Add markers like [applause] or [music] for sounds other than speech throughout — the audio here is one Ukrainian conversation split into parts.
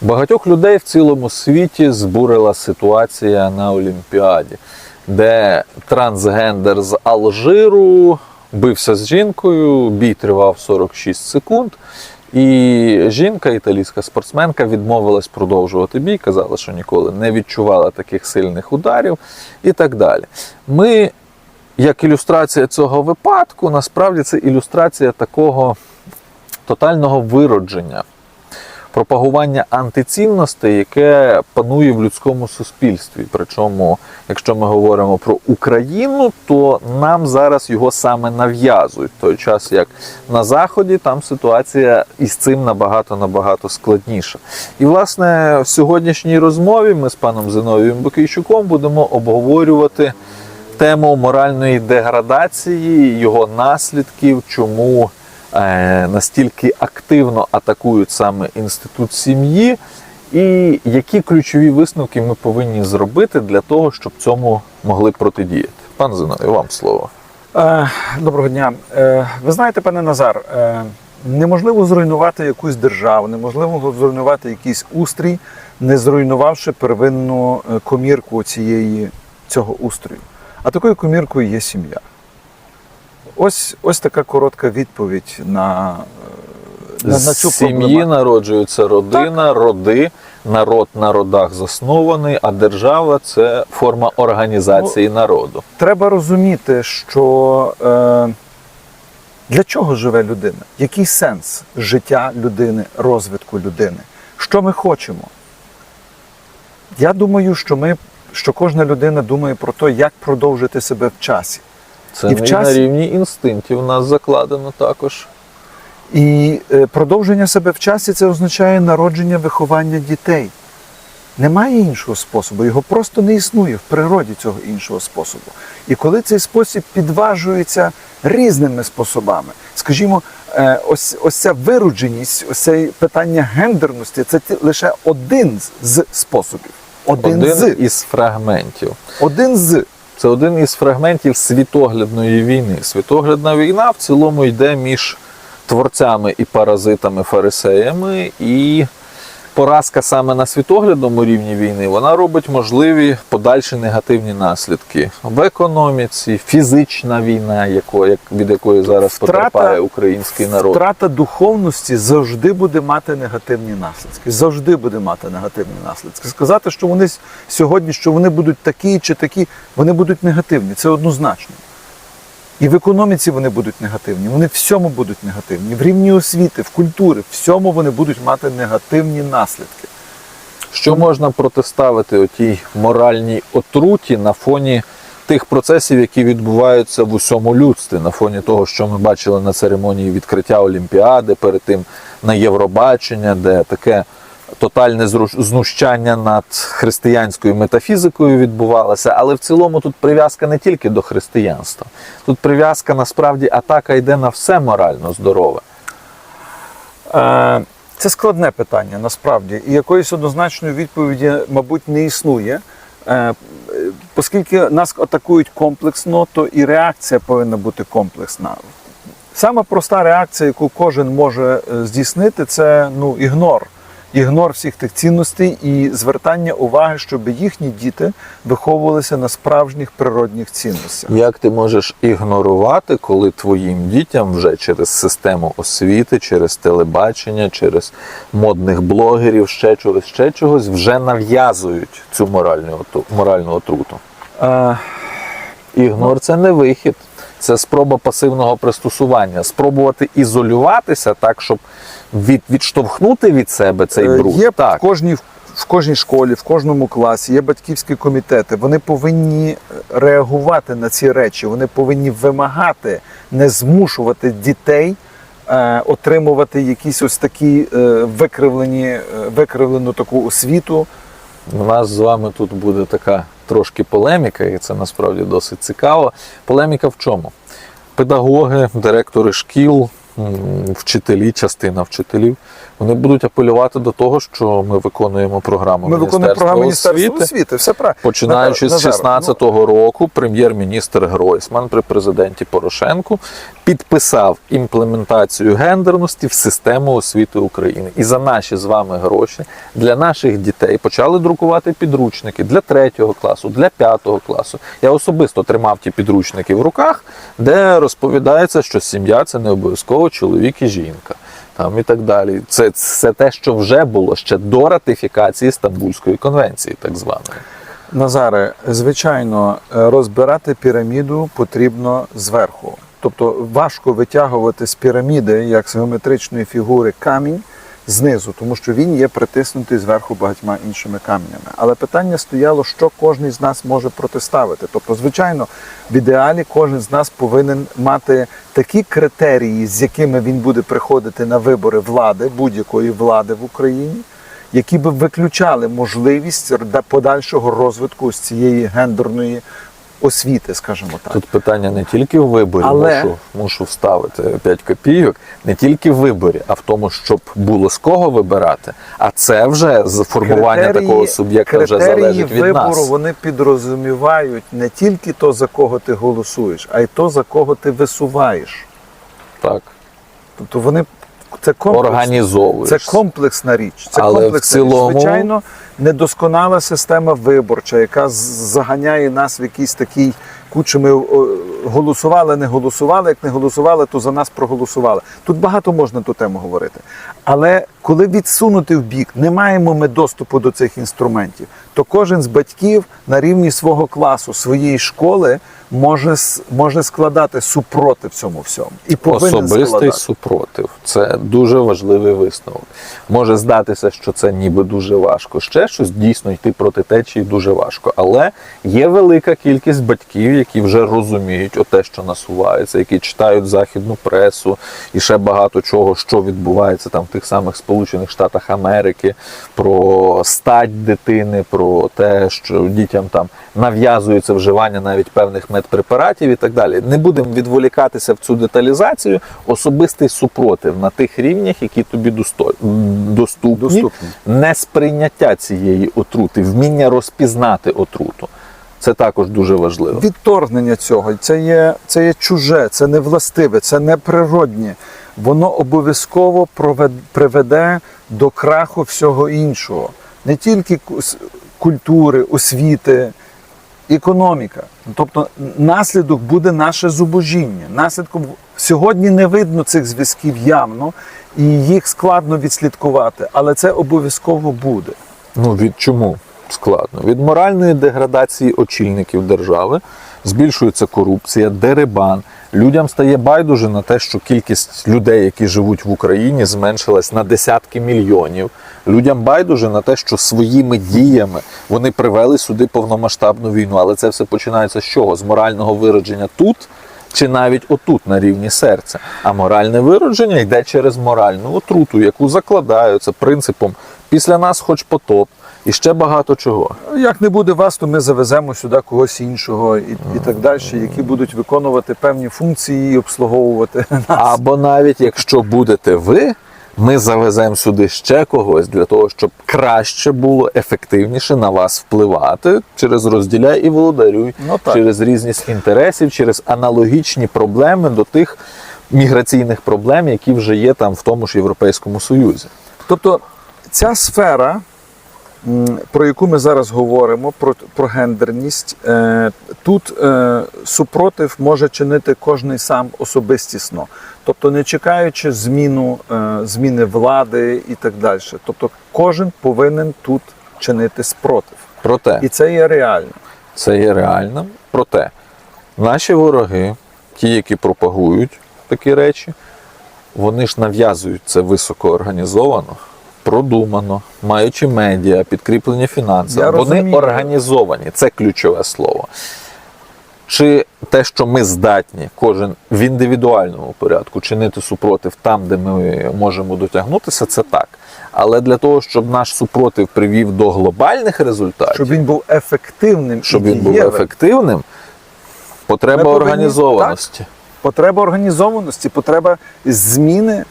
Багатьох людей в цілому світі збурила ситуація на Олімпіаді, де трансгендер з Алжиру бився з жінкою, бій тривав 46 секунд. І жінка, італійська спортсменка, відмовилась продовжувати бій, казала, що ніколи не відчувала таких сильних ударів і так далі. Ми, як ілюстрація цього випадку, насправді це ілюстрація такого тотального виродження пропагування антицінностей, яке панує в людському суспільстві. Причому, якщо ми говоримо про Україну, то нам зараз його саме нав'язують. В той час, як на Заході, там ситуація із цим набагато набагато складніша. І, власне, в сьогоднішній розмові ми з паном Зиновієм Бокійчуком будемо обговорювати тему моральної деградації, його наслідків, чому настільки активно атакують саме інститут сім'ї, і які ключові висновки ми повинні зробити для того, щоб цьому могли протидіяти. Пан Зиновій, вам слово. Е, Доброго дня. Е, Ви знаєте, пане Назар, е, неможливо зруйнувати якусь державу, неможливо зруйнувати якийсь устрій, не зруйнувавши первинну е, комірку цієї, цього устрою. А такою коміркою є сім'я. Ось, ось така коротка відповідь на, е, на, на цю сім'ї народжується родина, роди, народ на родах заснований, а держава це форма організації народу. Треба розуміти, що е, для чого живе людина? Який сенс життя людини, розвитку людини? Що ми хочемо? Я думаю, що ми, що кожна людина думає про те, як продовжити себе в часі. Це І в час- на рівні інстинктів у нас закладено також. І е, продовження себе в часі це означає народження виховання дітей. Немає іншого способу, його просто не існує в природі цього іншого способу. І коли цей спосіб підважується різними способами, скажімо, е, ось, ось ця виродженість, ось це питання гендерності це лише один з- з способів. Один, Один з. із фрагментів. Один з. Це один із фрагментів світоглядної війни. Світоглядна війна в цілому йде між творцями і паразитами, фарисеями, і поразка саме на світоглядному рівні війни вона робить можливі подальші негативні наслідки в економіці, фізична війна, яко, як, від якої зараз Втрата- потерпає український народ. Втрата духовності завжди буде мати негативні наслідки. Завжди буде мати негативні наслідки. Сказати, що вони сьогодні, що вони будуть такі чи такі, вони будуть негативні. Це однозначно. І в економіці вони будуть негативні, вони всьому будуть негативні. В рівні освіти, в культурі, всьому вони будуть мати негативні наслідки. Що можна протиставити отій моральній отруті на фоні тих процесів, які відбуваються в усьому людстві, на фоні того, що ми бачили на церемонії відкриття Олімпіади, перед тим на Євробачення, де таке тотальне знущання над християнською метафізикою відбувалося. Але в цілому тут прив'язка не тільки до християнства. Тут прив'язка насправді атака йде на все морально здорове. Е, Це складне питання насправді, і якоїсь однозначної відповіді, мабуть, не існує. Е, Оскільки нас атакують комплексно, то і реакція повинна бути комплексна. Сама проста реакція, яку кожен може е, здійснити, це ну, ігнор. Ігнор всіх тих цінностей і звертання уваги, щоб їхні діти виховувалися на справжніх природних цінностях. Як ти можеш ігнорувати, коли твоїм дітям вже через систему освіти, через телебачення, через модних блогерів, ще чогось, ще чогось, вже нав'язують цю моральну, оту- моральну отруту? Е, Ігнор це не вихід, це спроба пасивного пристосування, спробувати ізолюватися так, щоб від, відштовхнути від себе цей Е, бруд. Є так. в кожній в кожній школі, в кожному класі є батьківські комітети. Вони повинні реагувати на ці речі. Вони повинні вимагати, не змушувати дітей е, отримувати якісь ось такі е, викривлені, е, викривлену таку освіту. У нас з вами тут буде така трошки полеміка, і це насправді досить цікаво. Полеміка в чому? Педагоги, директори шкіл вчителі, частина вчителів, вони будуть апелювати до того, що ми виконуємо програму Ми виконуємо програму Міністерства освіти. Все правильно. Починаючи з 16-го року, прем'єр-міністр Гройсман при президенті Порошенку підписав імплементацію гендерності в систему освіти України. І за наші з вами гроші для наших дітей почали друкувати підручники для 3 класу, для 5 класу. Я особисто тримав ті підручники в руках, де розповідається, що сім'я це не обов'язково чоловік і жінка. Там і так далі. Це, це те, що вже було ще до ратифікації Стамбульської конвенції, так званої. Назаре, звичайно, е, розбирати піраміду потрібно зверху. Тобто важко витягувати з піраміди, як з геометричної фігури, камінь знизу, тому що він є притиснутий зверху багатьма іншими каменями. Але питання стояло, що кожен з нас може протиставити. Тобто, звичайно, в ідеалі кожен з нас повинен мати такі критерії, з якими він буде приходити на вибори влади, будь-якої влади в Україні які б виключали можливість подальшого розвитку з цієї гендерної освіти, скажімо так. Тут питання не тільки в виборі, Але- мушу, мушу вставити 5 копійок, не тільки в виборі, а в тому, щоб було з кого вибирати. А це вже з формування Критерії- такого суб'єкта вже залежить від вибору нас. вони підрозумівають не тільки то, за кого ти голосуєш, а й то, за кого ти висуваєш. Так, Тобто вони це комплекс, організовуєш. Це комплексна річ. Це Але в цілому- річ. Звичайно, недосконала система виборча, яка заганяє нас в якийсь такий кучу. Ми голосували, не голосували. Як не голосували, то за нас проголосували. Тут багато можна ту тему говорити. Але коли відсунути в бік, не маємо ми доступу до цих інструментів, то кожен з батьків на рівні свого класу, своєї школи може, може складати супротив цьому всьому. І повинен Особистий складати. супротив. Це дуже важливий висновок. Може здатися, що це ніби дуже важко. Ще щось дійсно йти проти течії дуже важко. Але є велика кількість батьків, які вже розуміють оте, що насувається, які читають західну пресу і ще багато чого, що відбувається там в тих самих Сполучених Штатах Америки, про стать дитини, про те, що дітям там нав'язується вживання навіть певних медпрепаратів і так далі. Не будемо відволікатися в цю деталізацію. Особистий супротив на тих рівнях, які тобі доступні, Доступні. несприйняття цієї отрути, вміння розпізнати отруту. Це також дуже важливо. Відторгнення цього це є, це є чуже, це не властиве, це неприроднє. Воно обов'язково приведе до краху всього іншого. Не тільки ку- культури, освіти, економіка. Тобто наслідок буде наше зубожіння. Наслідком сьогодні не видно цих зв'язків явно, і їх складно відслідкувати, але це обов'язково буде. Ну від чому складно? Від моральної деградації очільників держави збільшується корупція, дерибан. Людям стає байдуже на те, що кількість людей, які живуть в Україні, зменшилась на десятки мільйонів. Людям байдуже на те, що своїми діями вони привели сюди повномасштабну війну. Але це все починається з чого? З морального виродження тут. Чи навіть отут на рівні серця. А моральне виродження йде через моральну отруту, яку закладаються принципом після нас хоч потоп, і ще багато чого. Як не буде вас, то ми завеземо сюди когось іншого і, і так далі, які будуть виконувати певні функції і обслуговувати [laughs] нас. Або навіть якщо будете ви, ми завеземо сюди ще когось для того, щоб краще було, ефективніше на вас впливати через розділяй і володарюй, Ну, так. через різність інтересів, через аналогічні проблеми до тих міграційних проблем, які вже є там в тому ж Європейському Союзі. Тобто ця сфера, про яку ми зараз говоримо, про, про гендерність, е, тут е, супротив може чинити кожний сам особистісно. Тобто не чекаючи зміну, е, зміни влади і так далі. Тобто кожен повинен тут чинити спротив. Проте І це є реально. Це є реально. Проте наші вороги, ті, які пропагують такі речі, вони ж нав'язують це високоорганізовано, продумано, маючи медіа, підкріплення Я фінансами. Вони розумію. організовані, це ключове слово. Чи те, що ми здатні, кожен в індивідуальному порядку чинити супротив там, де ми можемо дотягнутися, це так. Але для того, щоб наш супротив привів до глобальних результатів, Щоб він був ефективним щоб він був ефективним, потреба повинні- організованості. Потреба організованості, потреба зміни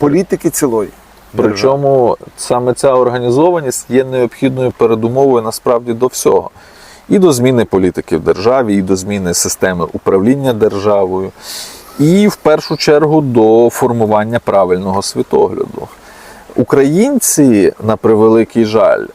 політики цілої. Причому саме ця організованість є необхідною передумовою насправді до всього. І до зміни політики в державі, і до зміни системи управління державою, і в першу чергу до формування правильного світогляду. Українці, на превеликий жаль,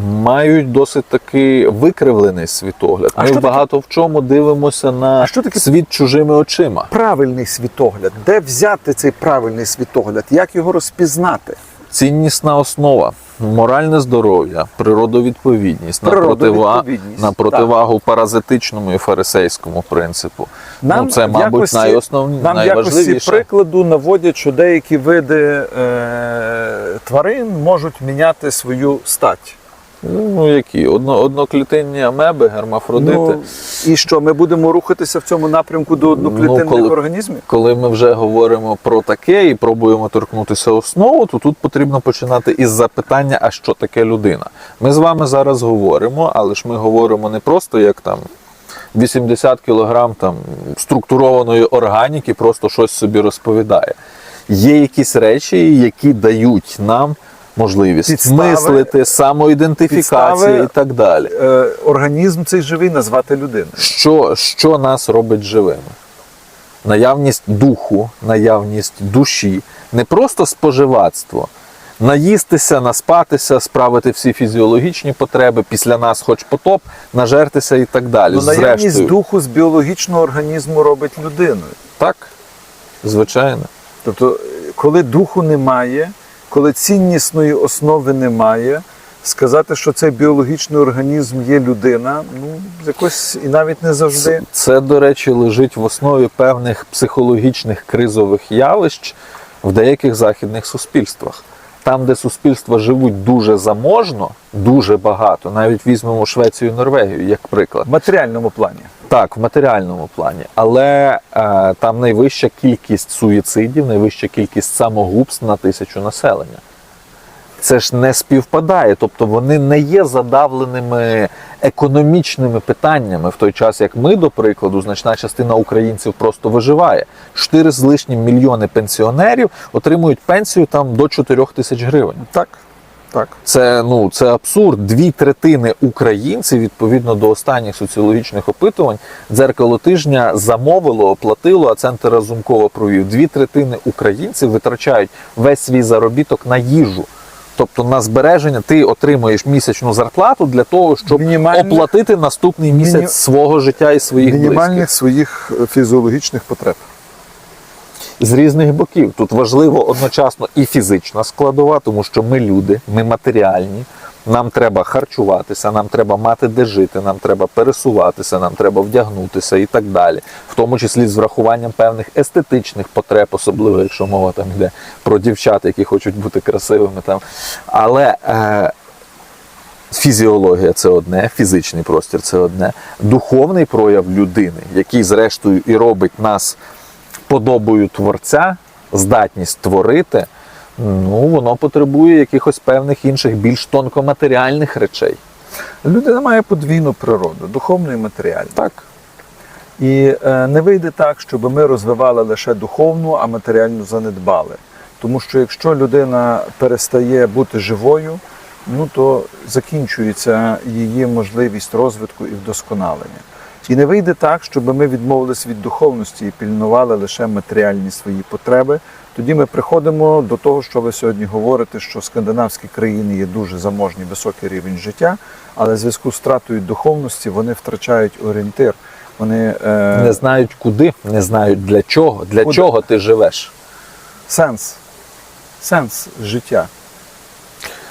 мають досить таки викривлений світогляд. А Ми що таке- багато в чому дивимося на що таке- світ чужими очима. Правильний світогляд. Де взяти цей правильний світогляд? Як його розпізнати? Ціннісна основа, моральне здоров'я, природовідповідність, Природовідповідність, на противагу паразитичному і фарисейському принципу. ну, це, мабуть, якості- найосновні, нам в якості прикладу наводять, що деякі види е, тварин можуть міняти свою стать. Ну, які? Одно, одноклітинні амеби, гермафродити. Ну, і що, ми будемо рухатися в цьому напрямку до одноклітинних коли- організмів? Коли ми вже говоримо про таке і пробуємо торкнутися основу, то тут потрібно починати із запитання, а що таке людина. Ми з вами зараз говоримо, але ж ми говоримо не просто як там 80 кілограм там структурованої органіки, просто щось собі розповідає. Є якісь речі, які дають нам можливість Підстави- мислити, самоідентифікації підстави- і так далі. Е, організм цей живий назвати людиною. Що, що нас робить живими? Наявність духу, наявність душі, не просто споживацтво. Наїстися, наспатися, справити всі фізіологічні потреби, після нас хоч потоп, нажертися і так далі. Ну, наявність Зрештою, духу з біологічного організму робить людиною. так, звичайно. Тобто, коли духу немає, коли ціннісної основи немає, сказати, що цей біологічний організм є людина, ну якось і навіть не завжди. Це, це, до речі, лежить в основі певних психологічних кризових явищ в деяких західних суспільствах. Там, де суспільства живуть дуже заможно, дуже багато, навіть візьмемо Швецію і Норвегію як приклад. В матеріальному плані. Так, в матеріальному плані, але е, там найвища кількість суїцидів, найвища кількість самогубств на тисячу населення. Це ж не співпадає, тобто вони не є задавленими економічними питаннями в той час, як ми, до прикладу, значна частина українців просто виживає. 4 з лишнім мільйони пенсіонерів отримують пенсію там до 4 тисяч гривень. Так. Так. Це ну це абсурд. Дві третини українців, відповідно до останніх соціологічних опитувань, дзеркало тижня замовило, оплатило, а центр разумково провів. Дві третини українців витрачають весь свій заробіток на їжу. Тобто на збереження ти отримуєш місячну зарплату для того, щоб Мінімальних- оплатити наступний місяць Міні- свого життя і своїх Мінімальних близьких. своїх е, фізіологічних потреб. з різних боків. Тут важливо одночасно і фізична складова, тому що ми люди, ми матеріальні. Нам треба харчуватися, нам треба мати де жити, нам треба пересуватися, нам треба вдягнутися і так далі, в тому числі з врахуванням певних естетичних потреб, особливо якщо мова там йде про дівчат, які хочуть бути красивими там. Але е, фізіологія це одне, фізичний простір це одне, духовний прояв людини, який, зрештою, і робить нас подобою творця, здатність творити, ну воно потребує якихось певних інших більш тонкоматеріальних речей. Людина має подвійну природу, духовну і матеріальну. Так. І е, не вийде так, щоб ми розвивали лише духовну, а матеріальну занедбали. Тому що якщо людина перестає бути живою, ну то закінчується її можливість розвитку і вдосконалення. І не вийде так, щоб ми відмовились від духовності і пільнували лише матеріальні свої потреби. Тоді ми приходимо до того, що ви сьогодні говорите, що скандинавські країни є дуже заможні, високий рівень життя, але в зв'язку з втратою духовності вони втрачають орієнтир. Вони е, Не знають куди, не знають для чого, для Куди? чого ти живеш. сенс, сенс життя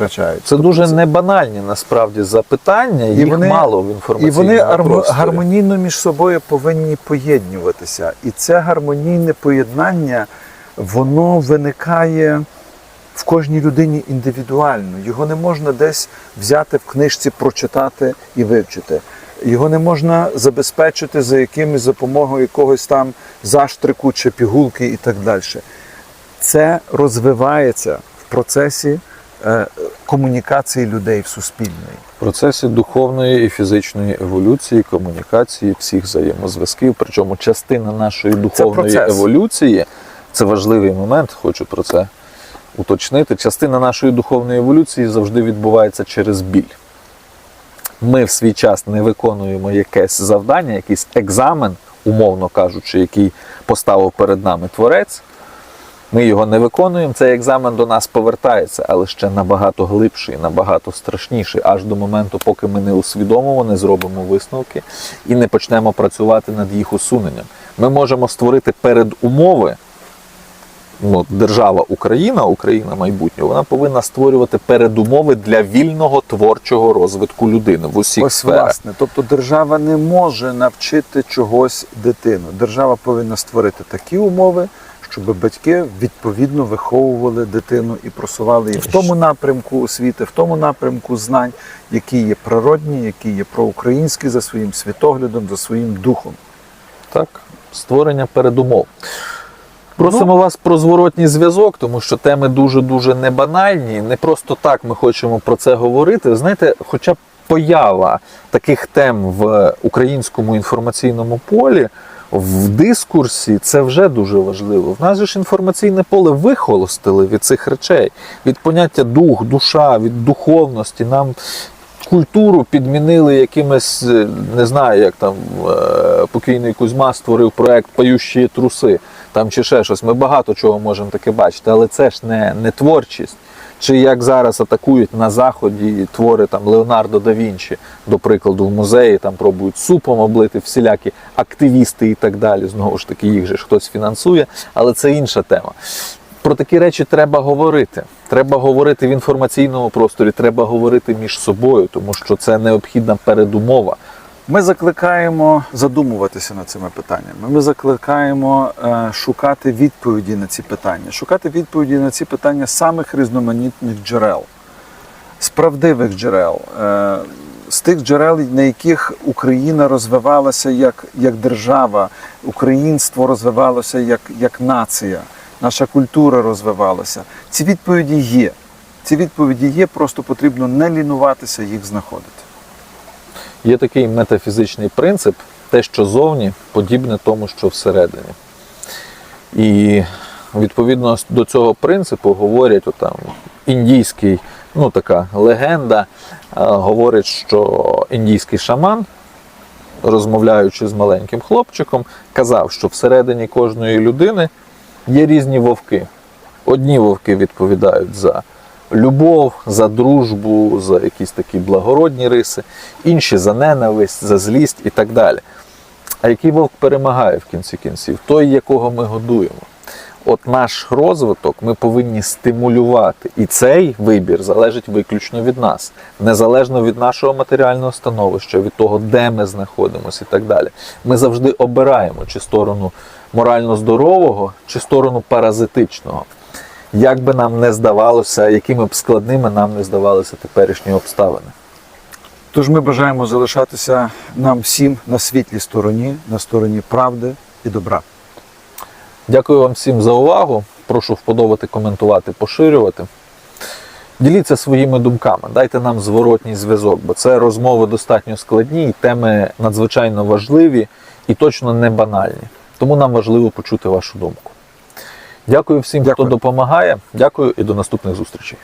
втрачають. Це дуже небанальні насправді запитання, їх вони- мало в І вони просторі. гармонійно між собою повинні поєднуватися. І це гармонійне поєднання, воно виникає в кожній людині індивідуально. Його не можна десь взяти в книжці, прочитати і вивчити. Його не можна забезпечити за якимось допомогою якогось там заштрику чи пігулки і так далі. Це розвивається в процесі е, комунікації людей в суспільної. В процесі духовної і фізичної еволюції, комунікації, всіх взаємозв'язків. Причому частина нашої духовної процес. еволюції це важливий момент, хочу про це уточнити. Частина нашої духовної еволюції завжди відбувається через біль. Ми в свій час не виконуємо якесь завдання, якийсь екзамен, умовно кажучи, який поставив перед нами творець. Ми його не виконуємо, цей екзамен до нас повертається, але ще набагато глибший, набагато страшніший, аж до моменту, поки ми не усвідомимо, не зробимо висновки і не почнемо працювати над їх усуненням. Ми можемо створити передумови. Ну, держава Україна, Україна майбутнього, вона повинна створювати передумови для вільного творчого розвитку людини в усіх Ось сферах. власне. Тобто держава не може навчити чогось дитину. Держава повинна створити такі умови, щоб батьки відповідно виховували дитину і просували її в тому напрямку освіти, в тому напрямку знань, які є природні, які є проукраїнські за своїм світоглядом, за своїм духом. Так, створення передумов. Просимо Ну. вас про зворотній зв'язок, тому що теми дуже-дуже не банальні. Не просто так ми хочемо про це говорити. Знаєте, хоча б поява таких тем в українському інформаційному полі, в дискурсі, це вже дуже важливо. В нас ж інформаційне поле вихолостили від цих речей, від поняття дух, душа, від духовності. Нам культуру підмінили якимись, е, не знаю, як там е, покійний Кузьма створив проект Пающі труси там чи ще щось. Ми багато чого можемо таке бачити, але це ж не, не творчість. Чи як зараз атакують на заході твори там Леонардо да Вінчі, до прикладу, в музеї там пробують супом облити всілякі активісти і так далі. Знову ж таки, їх же ж хтось фінансує, але це інша тема. Про такі речі треба говорити. Треба говорити в інформаційному просторі, треба говорити між собою, тому що це необхідна передумова. Ми закликаємо задумуватися над цими питаннями. Ми закликаємо е, шукати відповіді на ці питання, шукати відповіді на ці питання самих різноманітних джерел, з правдивих джерел, е, з тих джерел, на яких Україна розвивалася як, як держава, українство розвивалося як, як нація, наша культура розвивалася. Ці відповіді є. Ці відповіді є, просто потрібно не лінуватися їх знаходити. Є такий метафізичний принцип, те, що зовні, подібне тому, що всередині. І відповідно до цього принципу говорять отам індійський, ну така легенда, е, говорить, що індійський шаман, розмовляючи з маленьким хлопчиком, казав, що всередині кожної людини є різні вовки. Одні вовки відповідають за любов, за дружбу, за якісь такі благородні риси, інші за ненависть, за злість і так далі. А який вовк перемагає в кінці кінців? Той, якого ми годуємо. От наш розвиток ми повинні стимулювати. І цей вибір залежить виключно від нас, незалежно від нашого матеріального становища, від того, де ми знаходимося і так далі. Ми завжди обираємо чи сторону морально здорового, чи сторону паразитичного. Як би нам не здавалося, якими б складними нам не здавалися теперішні обставини. Тож ми бажаємо залишатися нам всім на світлій стороні, на стороні правди і добра. Дякую вам всім за увагу. Прошу вподобати, коментувати, поширювати. Діліться своїми думками, дайте нам зворотній зв'язок, бо це розмови достатньо складні, і теми надзвичайно важливі і точно не банальні. Тому нам важливо почути вашу думку. Дякую всім, Дякую. хто допомагає. Дякую і до наступних зустрічей.